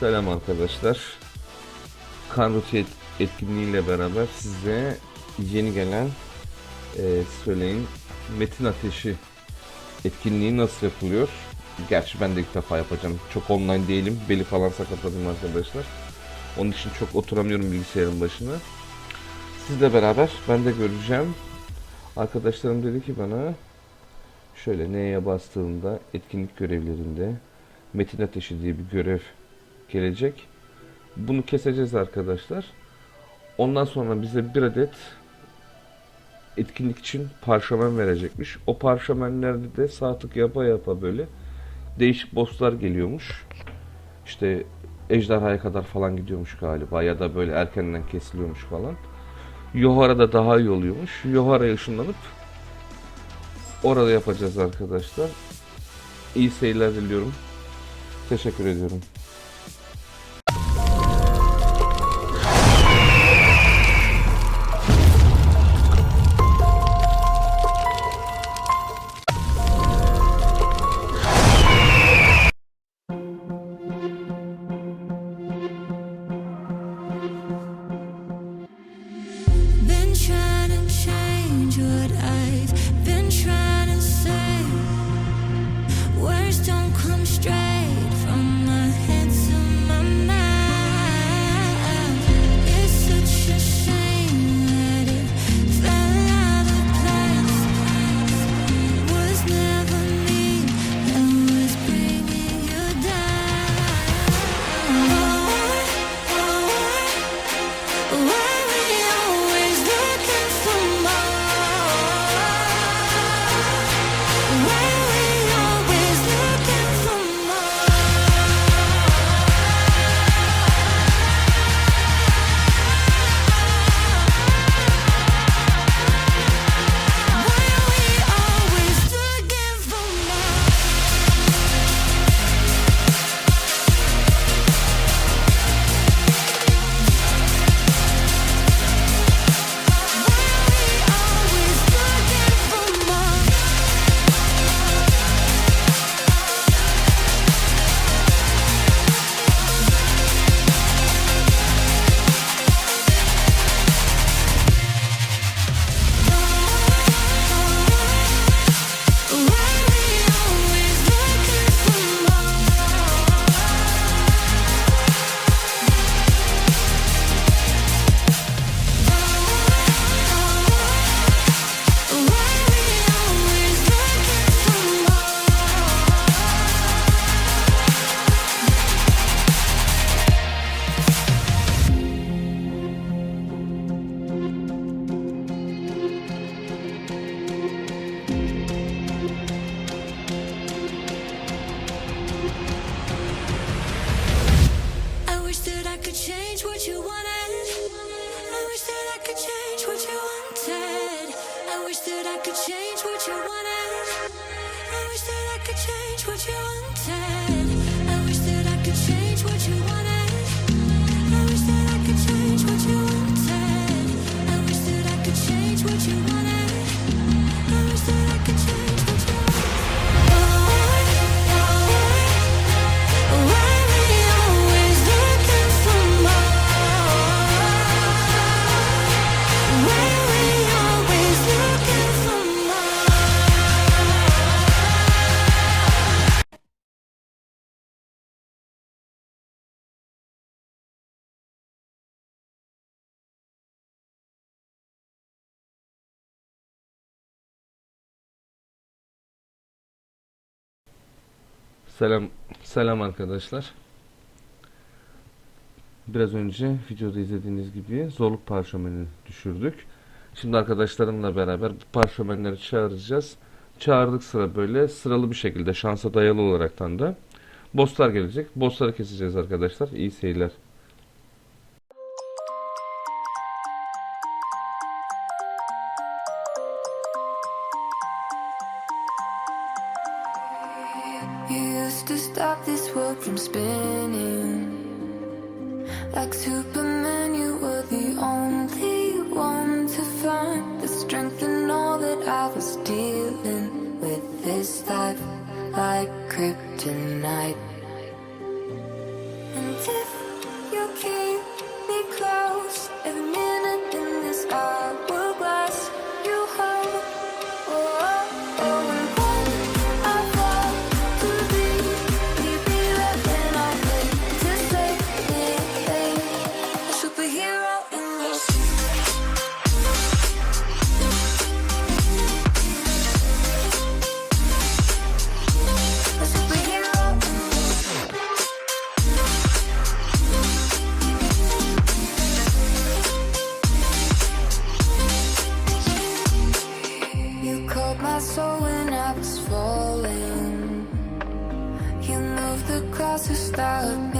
Selam arkadaşlar. Kan ruti et- etkinliğiyle beraber size yeni gelen e, söyleyin Metin Ateşi etkinliği nasıl yapılıyor? Gerçi ben de ilk defa yapacağım. Çok online değilim. Beli falan sakatladım arkadaşlar. Onun için çok oturamıyorum bilgisayarın başına. Sizle beraber ben de göreceğim. Arkadaşlarım dedi ki bana şöyle neye bastığımda etkinlik görevlerinde Metin Ateşi diye bir görev gelecek. Bunu keseceğiz arkadaşlar. Ondan sonra bize bir adet etkinlik için parşömen verecekmiş. O parşömenlerde de sağ tık yapa yapa böyle değişik bosslar geliyormuş. İşte ejderhaya kadar falan gidiyormuş galiba ya da böyle erkenden kesiliyormuş falan. Yohara'da daha iyi oluyormuş. Yohara'ya ışınlanıp orada yapacağız arkadaşlar. İyi seyirler diliyorum. Teşekkür ediyorum. Wish that I could change what you wanted. I wish that I could change what you wanted. I wish that I could change what you wanted. I wish that I could change what you wanted. I wish that I could change what you wanted. Selam selam arkadaşlar. Biraz önce videoda izlediğiniz gibi zorluk parşömenini düşürdük. Şimdi arkadaşlarımla beraber bu parşömenleri çağıracağız. Çağırdık sıra böyle sıralı bir şekilde şansa dayalı olaraktan da bosslar gelecek. Bossları keseceğiz arkadaşlar. İyi seyirler. Like Superman, you were the only one to find the strength in all that I was dealing with this life, like kryptonite. And if you keep me close. stop. me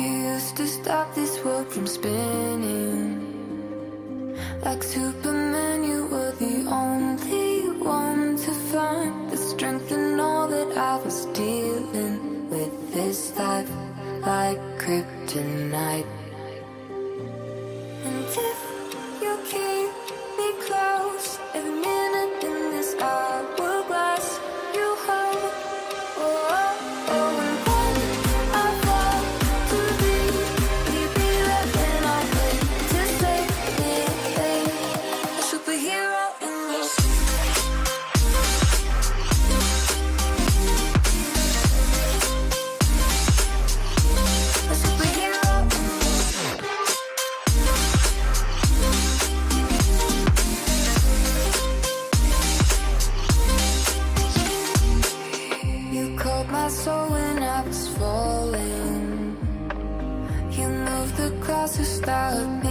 You used to stop this world from spinning. Like Superman, you were the only one to find the strength in all that I was dealing with this life, like kryptonite. to stop me.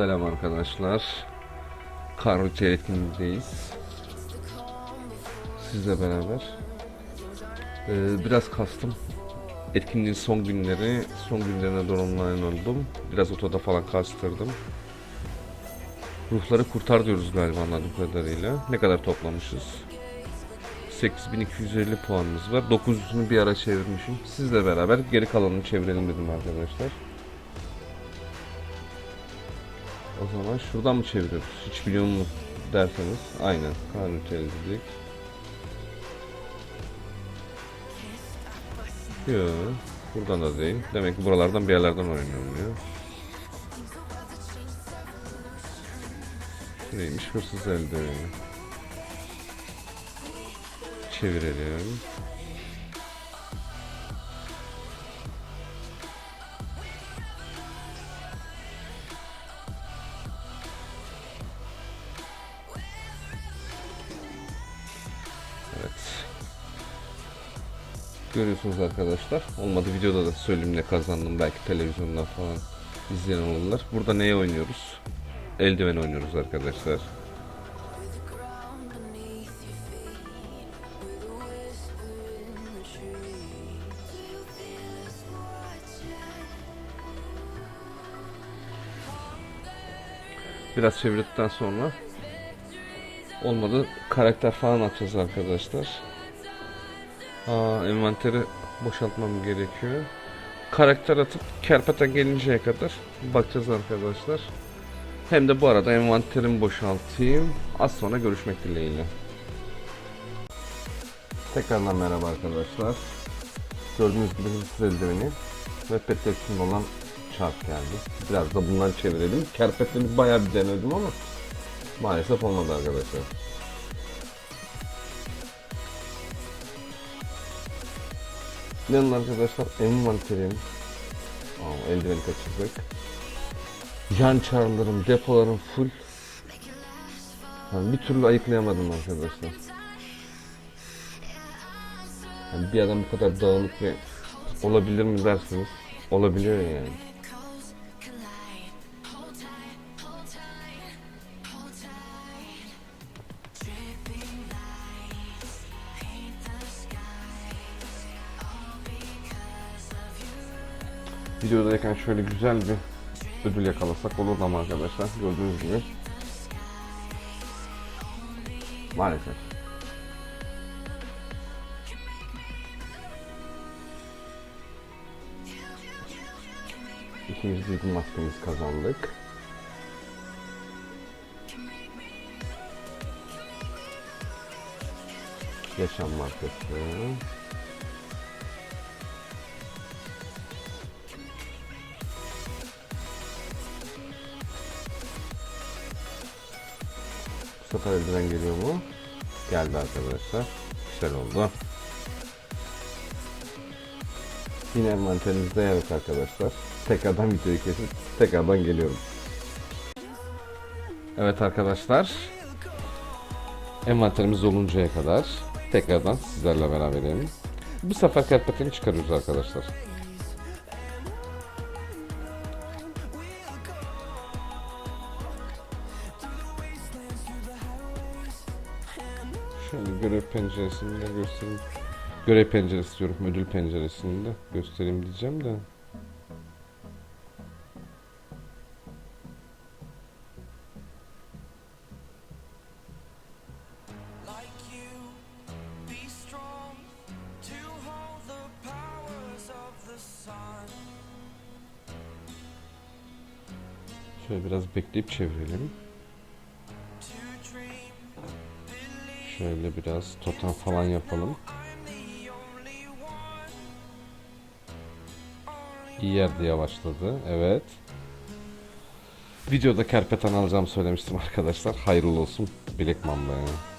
Selam arkadaşlar. Karlıca etkinliğindeyiz. Sizle beraber. Ee, biraz kastım. Etkinliğin son günleri, son günlerine doğru online oldum. Biraz otoda falan kastırdım. Ruhları kurtar diyoruz galiba anladığım kadarıyla. Ne kadar toplamışız? 8250 puanımız var. 900'ünü bir ara çevirmişim. Sizle beraber geri kalanını çevirelim dedim arkadaşlar. O zaman şuradan mı çeviriyoruz? Hiç biliyor mu derseniz. Aynen. Kanun dedik. Yok. Buradan da değil. Demek ki buralardan bir yerlerden oynanıyor. Neymiş hırsız eldiveni. Çevirelim. Görüyorsunuz arkadaşlar. Olmadı videoda da söyleyeyim ne kazandım. Belki televizyondan falan izleyen olurlar. Burada neye oynuyoruz? Eldiven oynuyoruz arkadaşlar. Biraz çevirdikten sonra olmadı karakter falan atacağız arkadaşlar. Aa, envanteri boşaltmam gerekiyor. Karakter atıp kerpeten gelinceye kadar bakacağız arkadaşlar. Hem de bu arada envanterimi boşaltayım. Az sonra görüşmek dileğiyle. Tekrardan merhaba arkadaşlar. Gördüğünüz gibi hızlı eldiveni ve peteksin olan çarp geldi. Biraz da bundan çevirelim. Kerpetleri bayağı bir denedim ama maalesef olmadı arkadaşlar. Yanın arkadaşlar envanterim. Aa, eldiveni kaçırdık. Yan çarlarım, depolarım full. Yani bir türlü ayıklayamadım arkadaşlar. Yani bir adam bu kadar dağınık ve olabilir mi dersiniz? Olabiliyor yani. Videodayken şöyle güzel bir ödül yakalasak olur ama arkadaşlar gördüğünüz gibi maalesef İkinci duygu maskemizi kazandık. Yaşam markası. Sefer eldiven geliyor mu? Geldi arkadaşlar. Güzel oldu. Yine envanterimizde yer yok arkadaşlar. Tekrardan videoyu kesip tekrardan geliyorum. Evet arkadaşlar. Envanterimiz oluncaya kadar tekrardan sizlerle beraberim. Bu sefer kerpeteni çıkarıyoruz arkadaşlar. Şöyle görev penceresini de göstereyim. Görev penceresi diyorum, ödül penceresini de göstereyim diyeceğim de. Şöyle biraz bekleyip çevirelim. Şöyle biraz totem falan yapalım. İyi yerde yavaşladı. Evet. Videoda kerpeten alacağım söylemiştim arkadaşlar. Hayırlı olsun. Bilek mambaya.